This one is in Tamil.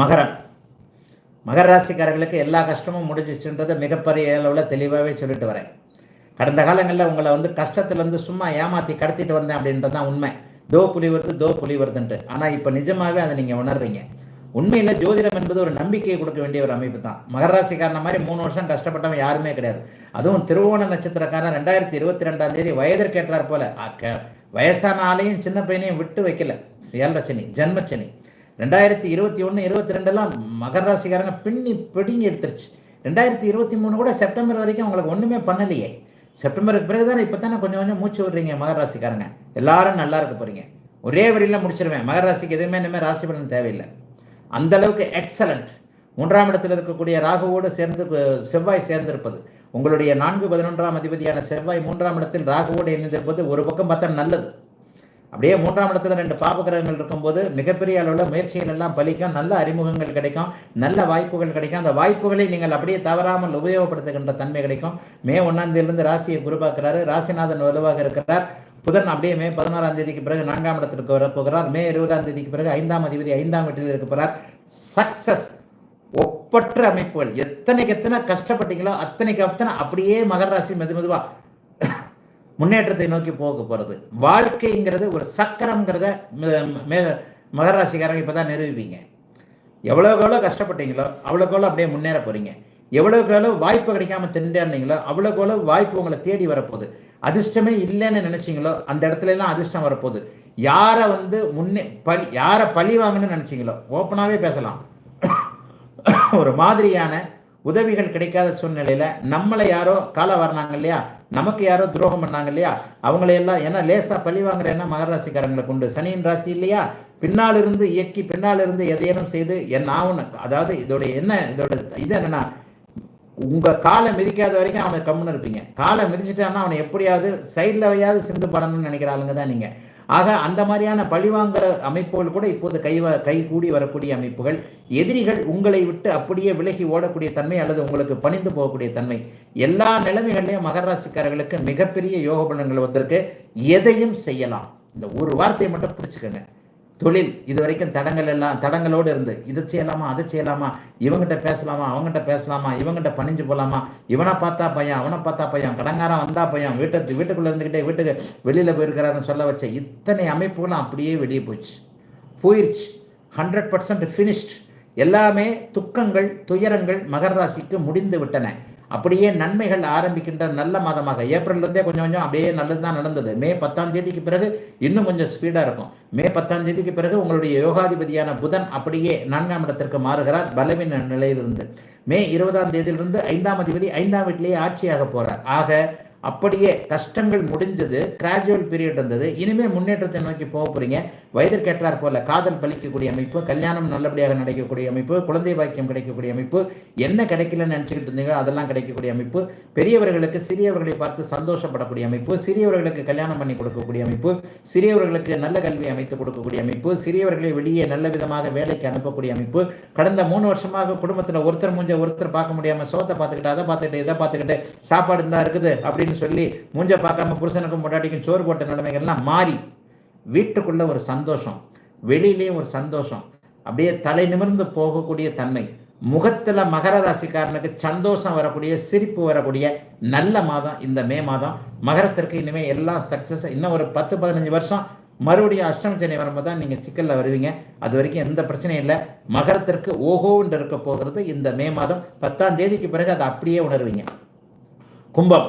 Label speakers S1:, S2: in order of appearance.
S1: மகரம். மகர ராசிக்காரர்களுக்கு எல்லா கஷ்டமும் முடிஞ்சிச்சுன்றதை மிகப்பெரிய அளவில் தெளிவாகவே சொல்லிட்டு வரேன். கடந்த காலங்களில் உங்களை வந்து கஷ்டத்துலேருந்து சும்மா ஏமாற்றி கடத்திட்டு வந்தேன் அப்படின்றது தான் உண்மை. தோ புலி வருது தோ புலி வருதுன்ட்டு. ஆனால் இப்போ நிஜமாகவே அதை நீங்கள் உணர்றீங்க. உண்மையில் ஜோதிடம் என்பது ஒரு நம்பிக்கையை கொடுக்க வேண்டிய ஒரு அமைப்பு தான். மகர ராசிக்காரன மாதிரி மூணு வருஷம் கஷ்டப்பட்டவன் யாருமே கிடையாது. அதுவும் திருவோண நட்சத்திரக்காரன் ரெண்டாயிரத்தி இருபத்தி ரெண்டாம் தேதி வயதிற்கேற்றார் போல. வயசான ஆளையும் சின்ன பையனையும் விட்டு வைக்கல. ஏழரை சனி ஜென்மச்சனி. ரெண்டாயிரத்தி இருபத்தி ஒன்று இருபத்தி ரெண்டெல்லாம் மகர ராசிக்காரங்க பின்னி பிடிங்கி எடுத்துருச்சு. ரெண்டாயிரத்தி இருபத்தி மூணு கூட செப்டம்பர் வரைக்கும் அவங்களுக்கு ஒன்றுமே பண்ணலையே. செப்டம்பருக்கு பிறகு தானே இப்போ தானே கொஞ்சம் கொஞ்சம் மூச்சு விடுறீங்க மகர ராசிக்காரங்க. எல்லாரும் நல்லா இருக்க போகிறீங்க ஒரே வரியில் முடிச்சிருவேன். மகர ராசிக்கு எதுவுமே இனிமேல் ராசி பலன் தேவையில்லை. அந்த அளவுக்கு எக்ஸலண்ட் மூன்றாம் இடத்தில் இருக்கக்கூடிய ராகுவோடு சேர்ந்து செவ்வாய் சேர்ந்திருப்பது. உங்களுடைய நான்கு பதினொன்றாம் அதிபதியான செவ்வாய் மூன்றாம் இடத்தில் ராகுவோடு இணைந்திருப்பது ஒரு பக்கம் பார்த்தா நல்லது. அப்படியே மூன்றாம் இடத்துல ரெண்டு பாபகிரகங்கள் இருக்கும்போது மிகப்பெரிய அளவில் முயற்சிகள் எல்லாம் பலிக்கும் நல்ல அறிமுகங்கள் கிடைக்கும் நல்ல வாய்ப்புகள் கிடைக்கும். அந்த வாய்ப்புகளை நீங்கள் அப்படியே தவறாமல் உபயோகப்படுத்துகின்ற தன்மை கிடைக்கும். மே ஒன்றாந்தேதியிலிருந்து ராசியை குருபாக்குறாரு ராசிநாதன் வலுவாக இருக்கிறார். புதன் அப்படியே மே பதினாறாம் தேதிக்கு பிறகு நான்காம் இடத்திற்கு வரப்போகிறார் மே இருபதாம் தேதிக்கு பிறகு ஐந்தாம் அதிபதி ஐந்தாம் வீட்டில் இருக்க போகிறார் சக்சஸ் ஒப்பற்ற அமைப்புகள். எத்தனைக்கு எத்தனை கஷ்டப்பட்டீங்களோ அத்தனைக்கு அத்தனை அப்படியே மகர ராசி மெது மெதுவாக முன்னேற்றத்தை நோக்கி போக போகிறது வாழ்க்கைங்கிறது ஒரு சக்கரம்ங்கிறத மகராசிக்காரங்க மே- இப்போ தான் நிரூபிப்பீங்க. எவ்வளோக்கு எவ்வளோ கஷ்டப்பட்டீங்களோ அவ்வளோக்கு எவ்வளோ அப்படியே முன்னேற போகிறீங்க எவ்வளோக்கு எவ்வளோ வாய்ப்பு கிடைக்காம திண்டாடினீங்களோ அவ்வளோக்கு எவ்வளோ வாய்ப்பு உங்களை தேடி வரப்போகுது. அதிர்ஷ்டமே இல்லைன்னு நினச்சிங்களோ அந்த இடத்துலலாம் அதிர்ஷ்டம் வரப்போகுது. யாரை வந்து முன்னே பழி யாரை பழி வாங்கணும்னு நினச்சிங்களோ ஓப்பனாகவே பேசலாம். ஒரு மாதிரியான உதவிகள் கிடைக்காத சூழ்நிலையில் நம்மளை யாரோ கால வரணாங்க இல்லையா? நமக்கு யாரோ துரோகம் பண்ணாங்க இல்லையா? அவங்களையெல்லாம் ஏன்னா லேசாக பழி வாங்குற என்ன மகராசிக்காரங்களுக்கு ராசிக்காரங்களை கொண்டு சனியின் ராசி இல்லையா? பின்னால் இருந்து இயக்கி பின்னால் இருந்து எதையேனும் செய்து என் நான் ஒன்று அதாவது இதோட என்ன இதோட இது என்னென்னா உங்கள் காலை மிதிக்காத வரைக்கும் அவனை கம்முன்னு இருப்பீங்க. காலை மிதிச்சிட்டான்னா அவனை எப்படியாவது சைடில் வையாவது சிந்து படணும்னு நினைக்கிற ஆளுங்க தான் நீங்கள் ஆக அந்த மாதிரியான பழிவாங்கிற அமைப்புகள் கூட இப்போது கை கை கூடி வரக்கூடிய அமைப்புகள். எதிரிகள் உங்களை விட்டு அப்படியே விலகி ஓடக்கூடிய தன்மை அல்லது உங்களுக்கு பணிந்து போகக்கூடிய தன்மை. எல்லா நிலைமைகள்லையும் மகர ராசிக்காரர்களுக்கு மிகப்பெரிய யோக பலன்கள் வந்திருக்கு. எதையும் செய்யலாம். இந்த ஒரு வார்த்தையை மட்டும் பிடிச்சுக்கோங்க. தொழில் இது வரைக்கும் தடங்கள் எல்லாம் தடங்களோடு இருந்து இதை செய்யலாமா அதை செய்யலாமா இவங்கிட்ட பேசலாமா அவங்ககிட்ட பேசலாமா இவங்ககிட்ட பணிஞ்சு போகலாமா இவனை பார்த்தா பையன் அவனை பார்த்தா பையன் கடங்காரன் வந்தா பையன் வீட்டை வீட்டுக்குள்ளே இருந்துக்கிட்டே வீட்டுக்கு வெளியில் போயிருக்கிறாருன்னு சொல்ல வச்ச இத்தனை அமைப்புகளும் அப்படியே வெளியே போச்சு போயிடுச்சு ஹண்ட்ரட் பர்சன்ட் ஃபினிஷ்ட் எல்லாமே துக்கங்கள் துயரங்கள் மகர ராசிக்கு முடிந்து விட்டன. அப்படியே நன்மைகள் ஆரம்பிக்கின்ற நல்ல மாதமாக. ஏப்ரல்லேருந்தே கொஞ்சம் கொஞ்சம் அப்படியே நல்லது தான் நடந்தது. மே பத்தாம் தேதிக்கு பிறகு இன்னும் கொஞ்சம் ஸ்பீடாக இருக்கும். மே பத்தாம் தேதிக்கு பிறகு உங்களுடைய யோகாதிபதியான புதன் அப்படியே நான்காம் இடத்திற்கு மாறுகிறார். பலவீன நிலையிலிருந்து. மே இருபதாம் தேதியிலிருந்து ஐந்தாம் அதிபதி ஐந்தாம் வீட்டிலேயே ஆட்சியாக போகிறார் ஆக அப்படியே கஷ்டங்கள் முடிஞ்சது. கிராஜுவல் பீரியட் இருந்தது. இனிமேல் முன்னேற்றத்தை நோக்கி போக போகிறீங்க வயதிற்கேற்றார் போல காதல் பலிக்கக்கூடிய அமைப்பு கல்யாணம் நல்லபடியாக நடக்கக்கூடிய அமைப்பு குழந்தை பாக்கியம் கிடைக்கக்கூடிய அமைப்பு என்ன கிடைக்கலன்னு நினச்சிக்கிட்டு இருந்தீங்க அதெல்லாம் கிடைக்கக்கூடிய அமைப்பு பெரியவர்களுக்கு சிறியவர்களை பார்த்து சந்தோஷப்படக்கூடிய அமைப்பு சிறியவர்களுக்கு கல்யாணம் பண்ணி கொடுக்கக்கூடிய அமைப்பு சிறியவர்களுக்கு நல்ல கல்வி அமைத்து கொடுக்கக்கூடிய அமைப்பு சிறியவர்களை வெளியே நல்ல விதமாக வேலைக்கு அனுப்பக்கூடிய அமைப்பு கடந்த மூணு வருஷமாக குடும்பத்தில் ஒருத்தர் மூஞ்ச ஒருத்தர் பார்க்க முடியாமல் சோத்தை பார்த்துக்கிட்டு அதை பார்த்துக்கிட்டு இதை பார்த்துக்கிட்டு சாப்பாடு இருந்தால் இருக்குது அப்படின்னு சொல்லி மூஞ்ச பார்க்காம புருஷனுக்கும் முன்னாடிக்கும் சோறு போட்ட நிலைமைகள்லாம் மாறி வீட்டுக்குள்ளே ஒரு சந்தோஷம் வெளியிலேயே ஒரு சந்தோஷம் அப்படியே தலை நிமிர்ந்து போகக்கூடிய தன்மை முகத்தில் மகர ராசிக்காரனுக்கு சந்தோஷம் வரக்கூடிய சிரிப்பு வரக்கூடிய நல்ல மாதம் இந்த மே மாதம். மகரத்திற்கு இனிமேல் எல்லா சக்ஸஸ் இன்னும் ஒரு பத்து பதினஞ்சு வருஷம் மறுபடியும் அஷ்டம சனி வரும்போது தான் நீங்கள் சிக்கலில் வருவீங்க. அது வரைக்கும் எந்த பிரச்சனையும் இல்லை. மகரத்திற்கு ஓஹோன்னு இருக்க போகிறது இந்த மே மாதம். பத்தாம் தேதிக்கு பிறகு அதை அப்படியே உணர்வீங்க. கும்பம்.